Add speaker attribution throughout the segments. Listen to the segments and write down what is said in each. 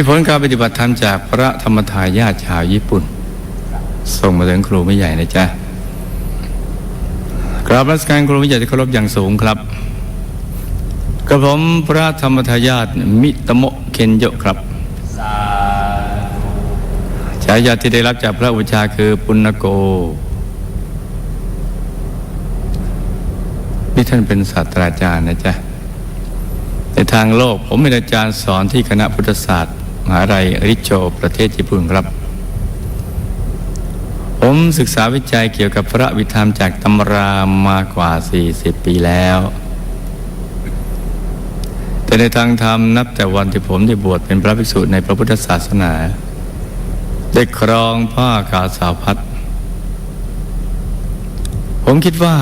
Speaker 1: มีผลการปฏิบัติธรรมจากพระธรรมทายาทชาวญี่ปุ่น ส่งมาถึงครูไม่ใหญ่นะจ๊ะกราบรัชการครูไม่ใหญ่ที่เคารพอย่างสูงครับกระผมพระธรรมทายาทมิตโมเคนโยครับฉายาที่ได้รับจากพระอุชาคือปุณโกนี่ท่านเป็นศาสตราจารย์นะจ๊ะในทางโลกผมเป็นอาจารย์สอนที่คณะพุทธศาสตร์ หาลัยริโจประเทศญี่ปุ่นครับ ผมศึกษาวิจัยเกี่ยวกับพระวิธรรมจากตำรามากว่า 40 ปีแล้ว แต่ในทางธรรมนับแต่วันที่ผมได้บวชเป็นพระภิกษุในพระพุทธศาสนา ได้ครองผ้ากาสาวพัดผมคิดว่า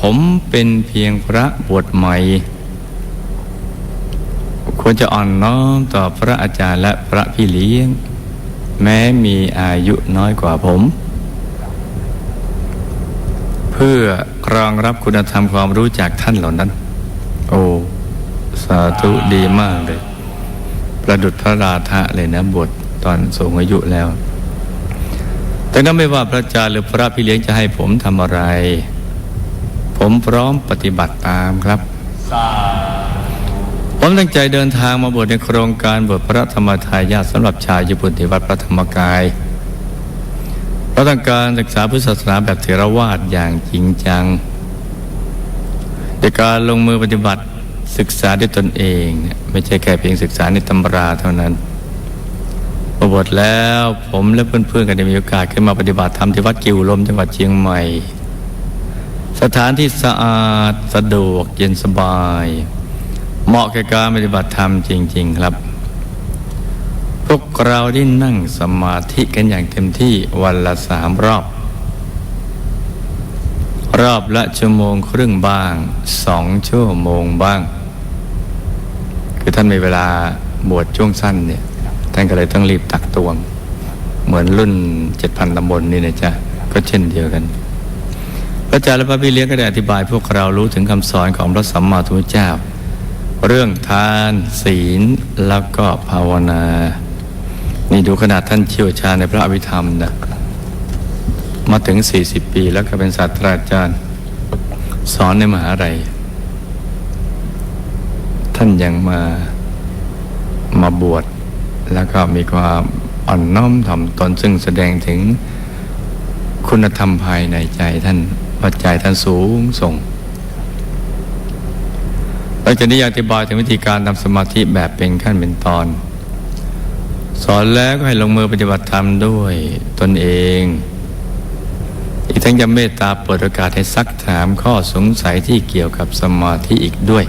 Speaker 1: ผมเป็นเพียงพระบวชใหม่ ควรจะอ่อนน้อมต่อพระอาจารย์และพระพี่เลี้ยง แม้มีอายุน้อยกว่าผม เพื่อรองรับคุณธรรมความรู้จากท่านเหล่านั้น โอ้สาธุดีมากเลย ประดุจพระราธะเลยนะบทตอนสูงอายุแล้ว แต่นั้นไม่ว่าพระอาจารย์หรือพระพี่เลี้ยงจะให้ผมทำอะไร ผมพร้อมปฏิบัติตามครับ ผมตั้งใจเดินทางมาบวชในโครงการบวชพระธรรมทายาทสำหรับชาวญี่ปุ่นที่วัดพระธรรมกายเพราะต้องการศึกษาพุทธศาสนาแบบเถรวาทอย่างจริงจังในการลงมือปฏิบัติศึกษาด้วยตนเองไม่ใช่แค่เพียงศึกษาในตำราเท่านั้นมาบวชแล้วผมและเพื่อนๆกันได้มีโอกาสขึ้นมาปฏิบัติธรรมที่วัดกิวลมจังหวัดเชียงใหม่ สถานที่สะอาดสะดวกเย็นสบาย เหมาะแก่การปฏิบัติธรรมจริง ๆ ครับ พวกเราได้นั่งสมาธิกันอย่างเต็มที่วันละสามรอบ รอบละชั่วโมงครึ่งบ้างสองชั่วโมงบ้าง คือท่านมีเวลาบวชช่วงสั้นเนี่ยท่านก็เลยต้องรีบตักตวง เหมือนรุ่นเจ็ดพันตำบลนี่นะจ๊ะก็เช่นเดียวกันพระอาจารย์และพระพี่เลี้ยงก็ได้อธิบายพวกเรารู้ถึงคำสอนของพระสัมมาสัมพุทธเจ้า เรื่องทานศีลแล้วก็ภาวนา นี่ดูขนาดท่านเชี่ยวชาญในพระอภิธรรมนะมาถึง 40 ปีแล้วก็เป็นศาสตราจารย์ สอนในมหาลัยท่านยังมามาบวชแล้วก็มีความอ่อนน้อมถ่อมตนซึ่งแสดงถึงคุณธรรมภายในใจท่านว่าใจท่านสูงส่ง ลังจากนี้อธิบายถึงวิธีการทำสมาธิแบบเป็นขั้นเป็นตอน สอนแล้วก็ให้ลงมือปฏิบัติธรรมด้วยตนเอง อีกทั้งยังเมตตาเปิดโอกาสให้ซักถามข้อสงสัยที่เกี่ยวกับสมาธิอีกด้วย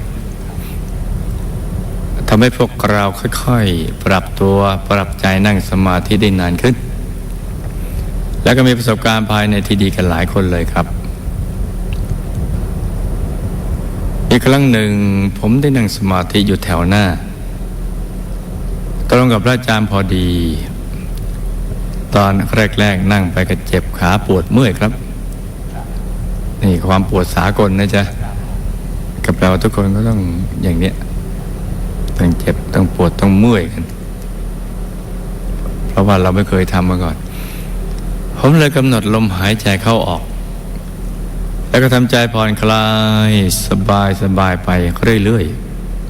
Speaker 1: ทำให้พวกเราค่อยๆ ปรับตัวปรับใจนั่งสมาธิได้นานขึ้น แล้วก็มีประสบการณ์ภายในที่ดีกันหลายคนเลยครับ อีครั้งหนึ่งผมได้นั่งสมาธิอยู่แถวหน้า ตรงกับพระอาจารย์พอดี ตอนแรกๆนั่งไปก็เจ็บขาปวดเมื่อยครับ นี่ความปวดสากลนะจ๊ะกับเราทุกคนก็ต้องอย่างเนี้ยต้องเจ็บต้องปวดต้องเมื่อยกัน เพราะว่าเราไม่เคยทำมาก่อน ผมเลยกำหนดลมหายใจเข้าออก แล้วก็ทำใจผ่อนคลายสบายสบายไปเรื่อย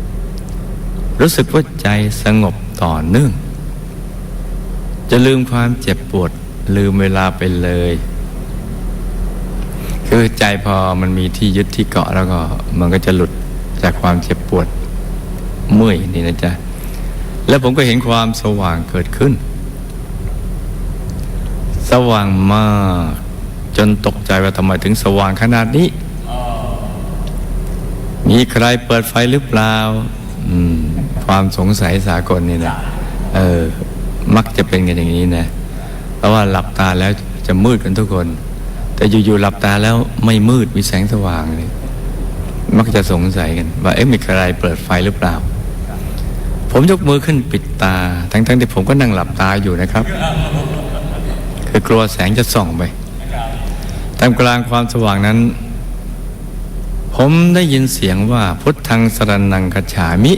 Speaker 1: ๆ รู้สึกว่าใจสงบต่อเนื่อง จะลืมความเจ็บปวด ลืมเวลาไปเลย คือใจพอมันมีที่ยึดที่เกาะแล้วก็มันก็จะหลุดจากความเจ็บปวดเมื่อยนี่นะจ๊ะ แล้วผมก็เห็นความสว่างเกิดขึ้น สว่างมาก จนตกใจว่าทำไมถึงสว่างขนาดนี้ มีใครเปิดไฟหรือเปล่าความสงสัยสากลนี่นะเออ มักจะเป็นกันอย่างนี้นะ เพราะว่าหลับตาแล้วจะมืดกันทุกคน แต่อยู่ๆหลับตาแล้วไม่มืดมีแสงสว่างเลยมักจะสงสัยกันว่าเอ๊ะมีใครเปิดไฟหรือเปล่า ผมยกมือขึ้นปิดตา ทั้งๆที่ผมก็นั่งหลับตาอยู่นะครับ คือกลัวแสงจะส่องไป ท่ามกลางความสว่างนั้น ผมได้ยินเสียงว่าพุทธังสรนังกัจฉามิ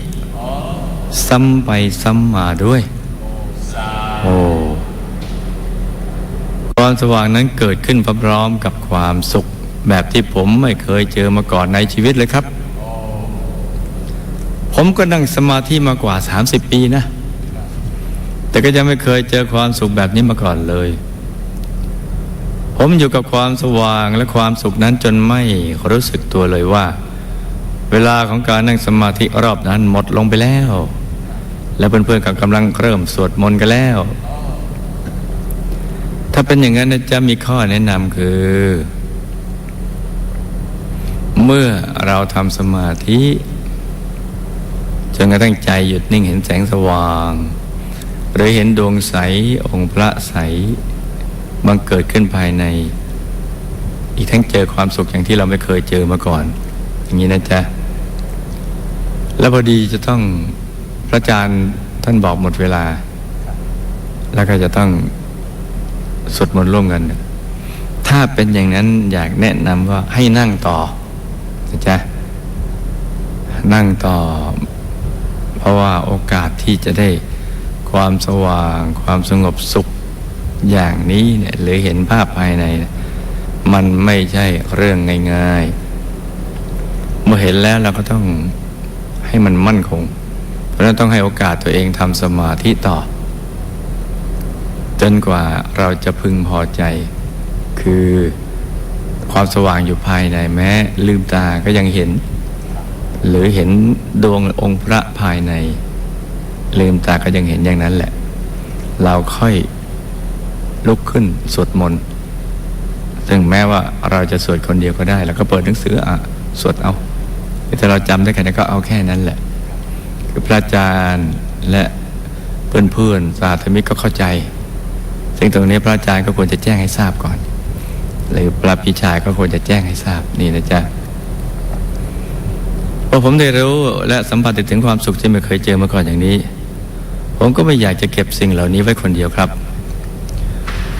Speaker 1: ซ้ำไปซ้ำมาด้วย โอ้ความสว่างนั้นเกิดขึ้นพร้อมกับความสุข แบบที่ผมไม่เคยเจอมาก่อนในชีวิตเลยครับ ผมก็นั่งสมาธิมากว่า 30 ปีนะ แต่ก็ยังไม่เคยเจอความสุขแบบนี้มาก่อนเลย ผมอยู่กับความสว่างและความสุขนั้นจนไม่รู้สึกตัวเลยว่า เวลาของการนั่งสมาธิรอบนั้นหมดลงไปแล้ว และเพื่อนๆก็กำลังเริ่มสวดมนต์กันแล้ว ถ้าเป็นอย่างนั้นจะมีข้อแนะนำคือ เมื่อเราทำสมาธิจนกระทั่งใจหยุดนิ่งเห็นแสงสว่าง หรือเห็นดวงใสองค์พระใส บังเกิดขึ้นภายใน อีกทั้งเจอความสุขอย่างที่เราไม่เคยเจอมาก่อน อย่างนี้นะจ๊ะ แล้วพอดีจะต้องพระอาจารย์ท่านบอกหมดเวลา แล้วก็จะต้องสวดมนต์ร่วมกัน ถ้าเป็นอย่างนั้นอยากแนะนำว่าให้นั่งต่อนะจ๊ะนั่งต่อ เพราะว่าโอกาสที่จะได้ความสว่าง ความสงบสุข อย่างนี้เนี่ยหรือเห็นภาพภายใน มันไม่ใช่เรื่องง่ายๆ เมื่อเห็นแล้วเราก็ต้องให้มันมั่นคง เพราะนั้นต้องให้โอกาสตัวเองทำสมาธิต่อ จนกว่าเราจะพึงพอใจ คือความสว่างอยู่ภายในแม้ ลืมตาก็ยังเห็น หรือเห็นดวงองค์พระภายใน ลืมตาก็ยังเห็นอย่างนั้นแหละ เราค่อย ลุกขึ้นสวดมนต์ซึ่งแม้ว่าเราจะสวดคนเดียวก็ได้ แล้วก็เปิดหนังสืออะสวดเอาถ้าเราจำได้แค่นั้นก็เอาแค่นั้นแหละ คือพระอาจารย์และเพื่อนๆสาธมิกก็เข้าใจ ซึ่งตรงนี้พระอาจารย์ก็ควรจะแจ้งให้ทราบก่อน หรือพระพิชายก็ควรจะแจ้งให้ทราบนี่นะจ๊ะพอผมได้รู้และสัมผัสถึงความสุขที่ไม่เคยเจอมาก่อนอย่างนี้ ผมก็ไม่อยากจะเก็บสิ่งเหล่านี้ไว้คนเดียวครับ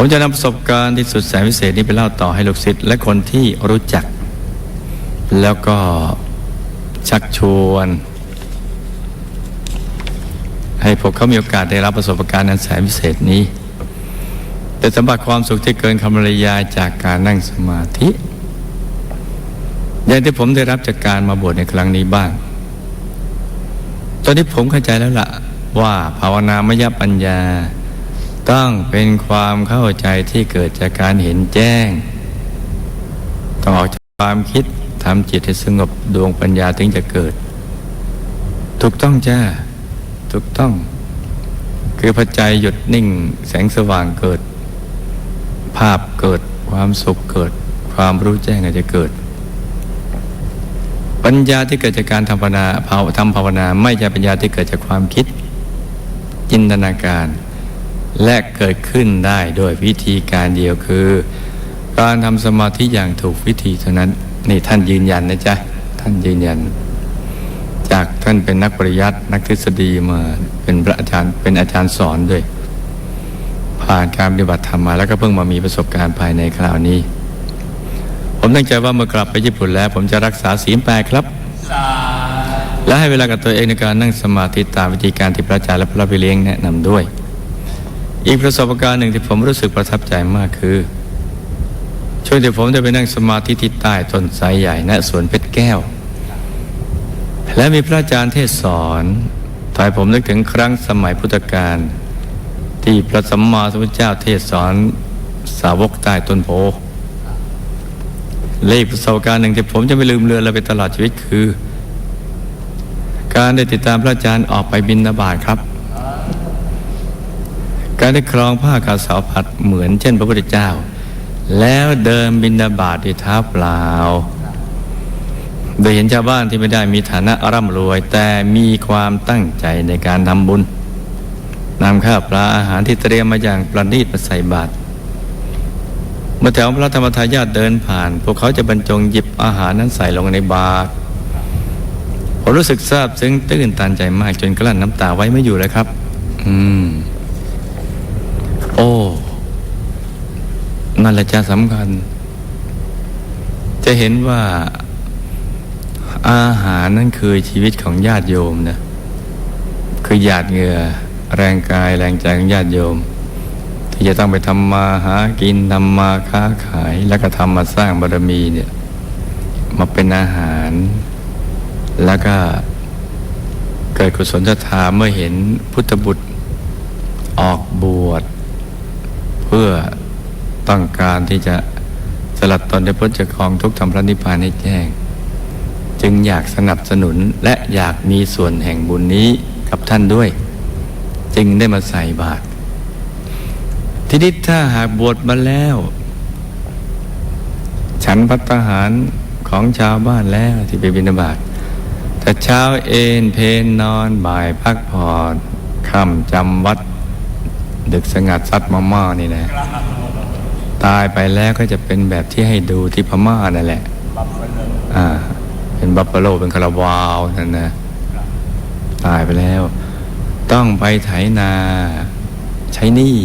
Speaker 1: ผมจะนำประสบการณ์ที่สุดแสนพิเศษนี้ไปเล่าต่อให้ลูกศิษย์และคนที่รู้จัก แล้วก็ชักชวน ให้พวกเขามีโอกาสได้รับประสบการณ์นั้นแสนพิเศษนี้เป็นสัมผัสความสุขที่เกินคำบรรยายจากการนั่งสมาธิอย่างที่ผมได้รับจากการมาบวชในครั้งนี้บ้าง ตอนนี้ผมเข้าใจแล้วล่ะว่าภาวนามยปัญญา ต้องเป็นความเข้าใจที่เกิดจากการเห็นแจ้ง ต้องออกจากความคิดทำจิตให้สงบดวงปัญญาถึงจะเกิด ถูกต้องจ้าถูกต้อง คือพระใจหยุดนิ่งแสงสว่างเกิด ภาพเกิดความสุขเกิด ความรู้แจ้งอาจจะเกิด ปัญญาที่เกิดจากการทำภาวนาทำภาวนา ไม่ใช่ปัญญาที่เกิดจากความคิดจินตนาการ และเกิดขึ้นได้โดยวิธีการเดียวคือ การทำสมาธิอย่างถูกวิธีเท่านั้นนี่ท่านยืนยันนะจ๊ะท่านยืนยัน จากท่านเป็นนักปริยัตินักทฤษฎีมาเป็นพระอาจารย์เป็นอาจารย์สอนด้วย ผ่านการปฏิบัติธรรมมาแล้วก็เพิ่งมามีประสบการณ์ภายในคราวนี้ ผมตั้งใจว่าเมื่อกลับไปญี่ปุ่นแล้ว ผมจะรักษาศีลแปดครับ และให้เวลากับตัวเองในการนั่งสมาธิตามวิธีการที่พระอาจารย์และพระพี่เลี้ยงแนะนำด้วย อีกประสบการณ์หนึ่งที่ผมรู้สึกประทับใจมากคือ ช่วงที่ผมได้ไปนั่งสมาธิที่ใต้ต้นไทรใหญ่ณสวนเพชรแก้ว และมีพระอาจารย์เทศสอนทำให้ผมนึกถึงครั้งสมัยพุทธกาลที่พระสัมมาสัมพุทธเจ้าเทศสอนสาวกใต้ต้นโพเลขประสบการณ์หนึ่งที่ผมจะไม่ลืมเลือนเราไปตลอดชีวิตคือ การได้ติดตามพระอาจารย์ออกไปบินนาบาตครับ การได้ครองผ้ากาสาวผัดเหมือนเช่นพระพุทธเจ้า แล้วเดินบินนาบาตด้วยเท้าเปล่า โดยเห็นชาวบ้านที่ไม่ได้มีฐานะร่ำรวย แต่มีความตั้งใจในการทำบุญนำข้าวปลาอาหารที่เตรียมมาอย่างประณีตมาใส่บาตรเมื่อแถวพระธรรมทายาทเดินผ่าน พวกเขาจะบรรจงหยิบอาหารนั้นใส่ลงในบาตรผมรู้สึกซาบซึ้งตื้นตันใจมากจนกลั้นน้ำตาไว้ไม่อยู่เลยครับ อืม โอ้ นั่นแหละจะสำคัญ จะเห็นว่าอาหารนั่นคือชีวิตของญาติโยมนะ คือหยาดเหงื่อแรงกายแรงใจของญาติโยม ที่จะต้องไปทำมาหากินทำมาค้าขาย แล้วก็ทำมาสร้างบารมีเนี่ยมาเป็นอาหาร แล้วก็เกิดกุศลศรัทธาเมื่อเห็นพุทธบุตรออกบวช เพื่อต้องการที่จะสลัดตนได้พ้นจากกองทุกข์ทำพระนิพพานให้แจ้ง จึงอยากสนับสนุนและอยากมีส่วนแห่งบุญนี้กับท่านด้วย จึงได้มาใส่บาตรทีนี้ถ้าหากบวชมาแล้ว ฉันพัตตาหารของชาวบ้านแล้วที่ไปบิณฑบาตแต่เช้าเอนเพนนอนบ่ายพักผ่อนค่ำจำวัด ดึกสงัดซัดมาม่านี่นะ ตายไปแล้วก็จะเป็นแบบที่ให้ดูที่พม่านั่นแหละอ่า เป็นบัฟฟาโลเป็นคาราบาวนั่นนะตายไปแล้ว ต้องไปไถนาใช้หนี้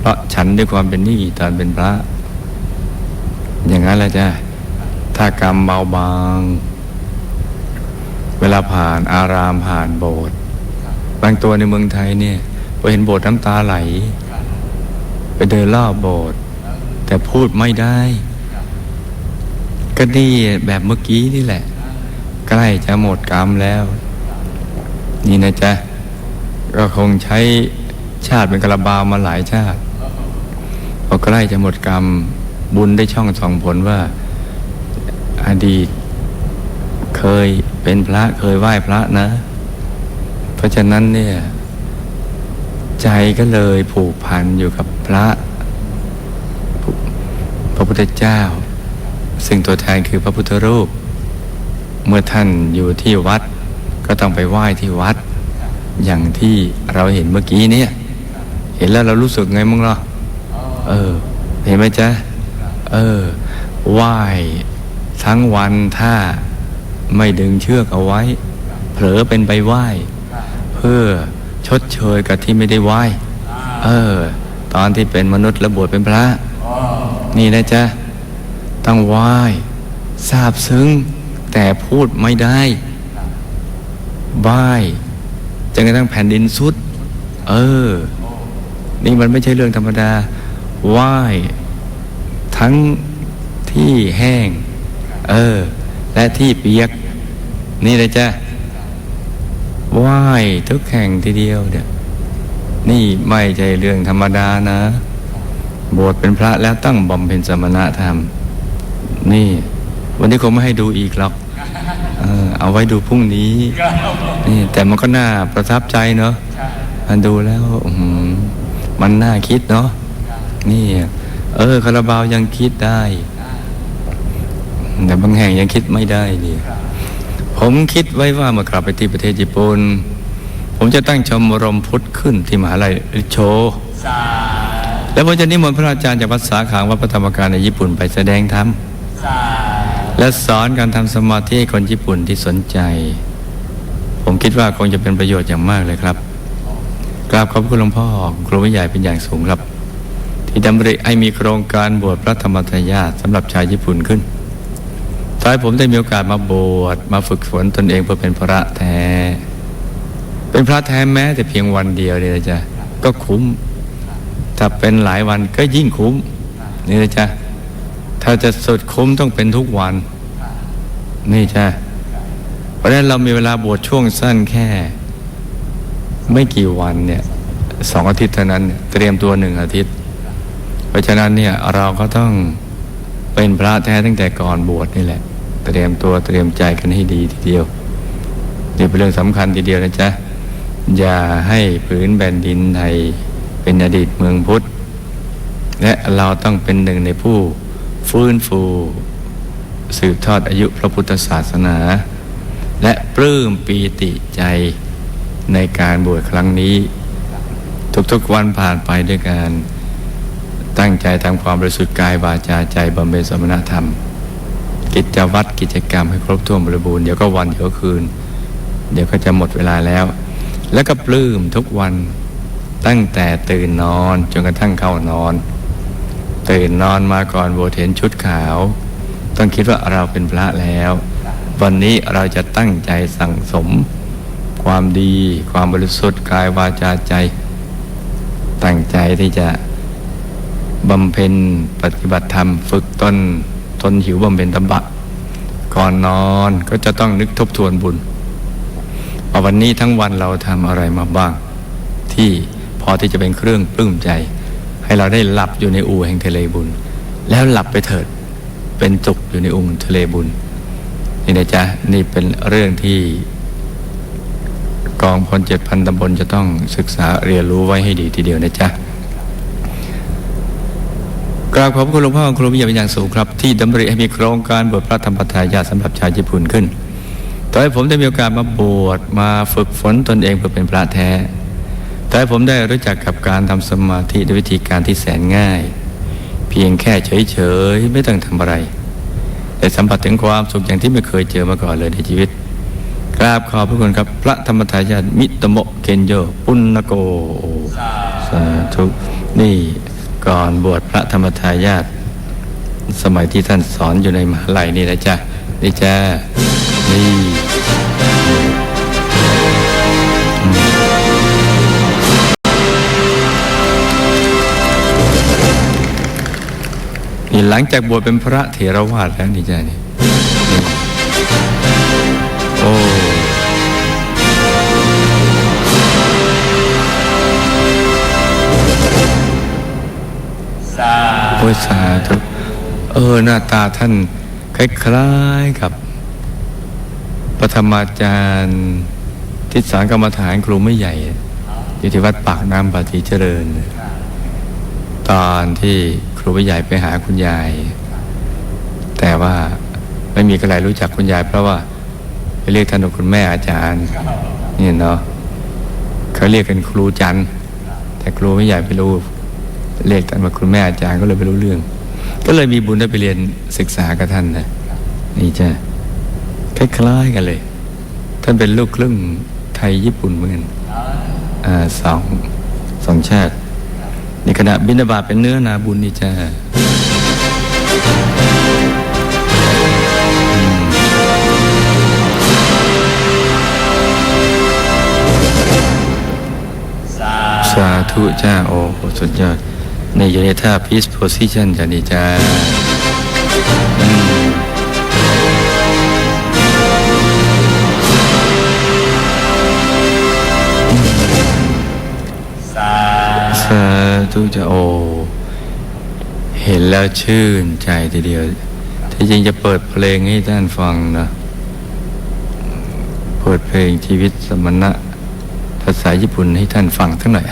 Speaker 1: เพราะฉันด้วยความเป็นหนี้ตอนเป็นพระ อย่างนั้นแหละจ้ะถ้ากรรมเบาบาง เวลาผ่านอารามผ่านโบสถ์บางตัวในเมืองไทยเนี่ย พอเห็นโบสถ์น้ำตาไหล ไปเดินรอบโบสถ์แต่พูดไม่ได้ ก็นี่แบบเมื่อกี้นี่แหละ ใกล้จะหมดกรรมแล้ว นี่นะจ๊ะ ก็คงใช้ชาติเป็นกระบาวมาหลายชาติพอใกล้จะหมดกรรมบุญได้ช่องส่องผลว่า อดีตเคยเป็นพระเคยไหว้พระนะ เพราะฉะนั้นเนี่ย ใจก็เลยผูกพันอยู่กับพระพระพุทธเจ้า ซึ่งตัวแทนคือพระพุทธรูป เมื่อท่านอยู่ที่วัดก็ต้องไปไหว้ที่วัด อย่างที่เราเห็นเมื่อกี้เนี่ย เห็นแล้วเรารู้สึกไงมั้งล่ะเออ เห็นไหมจ๊ะ เออไหว้ทั้งวันถ้าไม่ดึงเชือกเอาไว้ เผลอเป็นไปไหว้ เพื่อ ชดเชยกับที่ไม่ได้ไหว้เออ ตอนที่เป็นมนุษย์และบวชเป็นพระ นี่นะจ๊ะต้องไหว้ทราบซึ้ง แต่พูดไม่ได้ไหว้จนกระทั่งแผ่นดินสุด เออ นี่มันไม่ใช่เรื่องธรรมดาไหว้ทั้งที่แห้ง เออ และที่เปียก นี่เลยจ้ะ ไหว้ทุกแห่งทีเดียวเนี่ยนี่ไม่ใช่เรื่องธรรมดานะ บวชเป็นพระแล้วตั้งบำเพ็ญสมณธรรม นี่ วันนี้คงไม่ให้ดูอีกหรอกเออเอาไว้ดูพรุ่งนี้นี่แต่มันก็น่าประทับใจเนาะมันดูแล้วมันน่าคิดเนาะนี่ เออคาราบาวยังคิดได้ แต่บางแห่งยังคิดไม่ได้นี่ ผมคิดไว้ว่าเมื่อกลับไปที่ประเทศญี่ปุ่นผมจะตั้งชมรมพุทธขึ้นที่มหาลัยริโชแล้วผมจะนิมนต์พระอาจารย์จากวัดสาขางวัดพระธรรมกายในญี่ปุ่นไปแสดงธรรมและสอนการทำสมาธิให้คนญี่ปุ่นที่สนใจ ผมคิดว่าคงจะเป็นประโยชน์อย่างมากเลยครับกราบขอบคุณหลวงพ่อครูวิใหญ่เป็นอย่างสูงครับ ที่ดำริให้มีโครงการบวชพระธรรมทายาทสำหรับชาวญี่ปุ่นขึ้น ตอนผมได้มีโอกาสมาบวชมาฝึกฝนตนเองเพื่อเป็นพระแท้ เป็นพระแท้แม้แต่เพียงวันเดียวเนี่ยจ้ะก็คุ้ม ถ้าเป็นหลายวันก็ยิ่งคุ้มนี่นะจ๊ะถ้าจะสุดคุ้มต้องเป็นทุกวัน นี่จ้ะเพราะฉะนั้นเรามีเวลาบวชช่วงสั้นแค่ ไม่กี่วันเนี่ยสองอาทิตย์เท่านั้นเตรียมตัวหนึ่งอาทิตย์ เพราะฉะนั้นเนี่ยเราก็ต้องเป็นพระแท้ตั้งแต่ก่อนบวชนี่แหละ เตรียมตัวเตรียมใจกันให้ดีทีเดียว นี่เป็นเรื่องสำคัญทีเดียวนะจ๊ะ อย่าให้ผืนแผ่นดินไทยเป็นอดีตเมืองพุทธ และเราต้องเป็นหนึ่งในผู้ฟื้นฟู สืบทอดอายุพระพุทธศาสนา และปลื้มปีติใจในการบวชครั้งนี้ ทุกๆวันผ่านไปด้วยการตั้งใจทำความบริสุทธิ์กายวาจาใจบำเพ็ญสมณธรรม กิจวัตรกิจกรรมให้ครบถ้วนบริบูรณ์เดี๋ยวก็วันเดี๋ยวก็คืน เดี๋ยวก็จะหมดเวลาแล้ว แล้วก็ปลื้มทุกวันตั้งแต่ตื่นนอนจนกระทั่งเข้านอน ตื่นนอนมาก่อนโบเห็นชุดขาว ต้องคิดว่าเราเป็นพระแล้ว วันนี้เราจะตั้งใจสั่งสม ควความดี ความบริสุทธิ์กายวาจาใจ ตั้งใจที่จะบำเพ็ญปฏิบัติธรรมฝึกตน ทนหิวบำเพ็ญตบะ ก่อนนอนก็จะต้องนึกทบทวนบุญว่าวันนี้ทั้งวันเราทำอะไรมาบ้าง ที่พอที่จะเป็นเครื่องปลื้มใจ ให้เราได้หลับอยู่ในอู่แห่งทะเลบุญ แล้วหลับไปเถิดเป็นจุกอยู่ในองค์ทะเลบุญนี่นะจ๊ะนี่เป็นเรื่องที่ กองพลเจ็ดพันตำบลจะต้องศึกษาเรียนรู้ไว้ให้ดีทีเดียวนะจ๊ะ ราบขอบคุณหลวงพ่อครูวิยาเป็นอย่างสูงครับ ที่ดำริให้มีโครงการบวชพระธรรมปทายาสำหรับชาวญี่ปุ่นขึ้นต่อให้ผมได้มีโอกาสมาบวชมาฝึกฝนตนเองเพื่อเป็นพระแท้ แต่ผมได้รู้จักกับการทำสมาธิด้วยวิธีการที่แสนง่าย เพียงแค่เฉยๆไม่ต้องทำอะไร แต่สัมผัสถึงความสุขอย่างที่ไม่เคยเจอมาก่อนเลยในชีวิต กราบขอบพระคุณครับพระธรรมทายาทมิตโมเคนโยปุณณโกสาธุนี่ ก่อนบวชพระธรรมทายาทสมัยที่ท่านสอนอยู่ในมหาลัยนี่นะจ๊ะ นี่จ้านี่นี่หลังจากบวชเป็นพระเถรวาทแล้วนี่จ้านี่นี่ ยสาธุเออหน้าตาท่านคล้ายๆกับปฐมาจารย์ทิศสารกรรมฐานครูไม่ใหญ่อยู่ที่วัดปากน้ำปาฏิเจริญ ตอนที่ครูไม่ใหญ่ไปหาคุณยาย แต่ว่าไม่มีใครรู้จักคุณยาย เพราะว่าไปเรียกท่านว่าคุณแม่อาจารย์นี่เนาะเขาเรียกกันครูจันแต่ครูไม่ใหญ่ไปรู้ เรียกท่านว่าคุณแม่อาจารย์ก็เลยไม่รู้เรื่อง ก็เลยมีบุญได้ไปเรียนศึกษากับท่านนะนี่จ้ะคล้ายๆกันเลย ท่านเป็นลูกครึ่งไทยญี่ปุ่นเหมือนกันอ่าสองสองชาติในขณะบิณฑบาตเป็นเนื้อนาบุญนี่จ้ะสาธุจ้าโอ้โหสุดยอด ในอยู่ในท่า peace position จ้ะนี่จ้าอืมสาธุจ้าโอ เห็นแล้วชื่นใจทีเดียว ที่จริงจะเปิดเพลงให้ท่านฟังนะ เปิดเพลงชีวิตสมณะ ภาษาญี่ปุ่นให้ท่านฟังสักหน่อย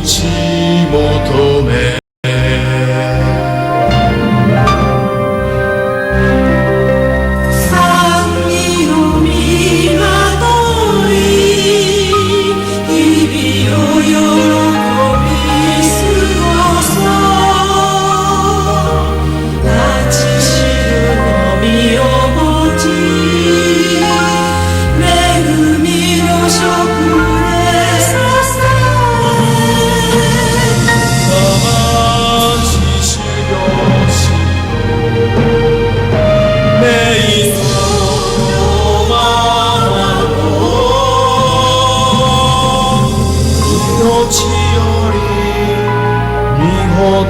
Speaker 2: 一起。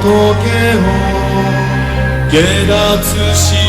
Speaker 2: 仏を下脱し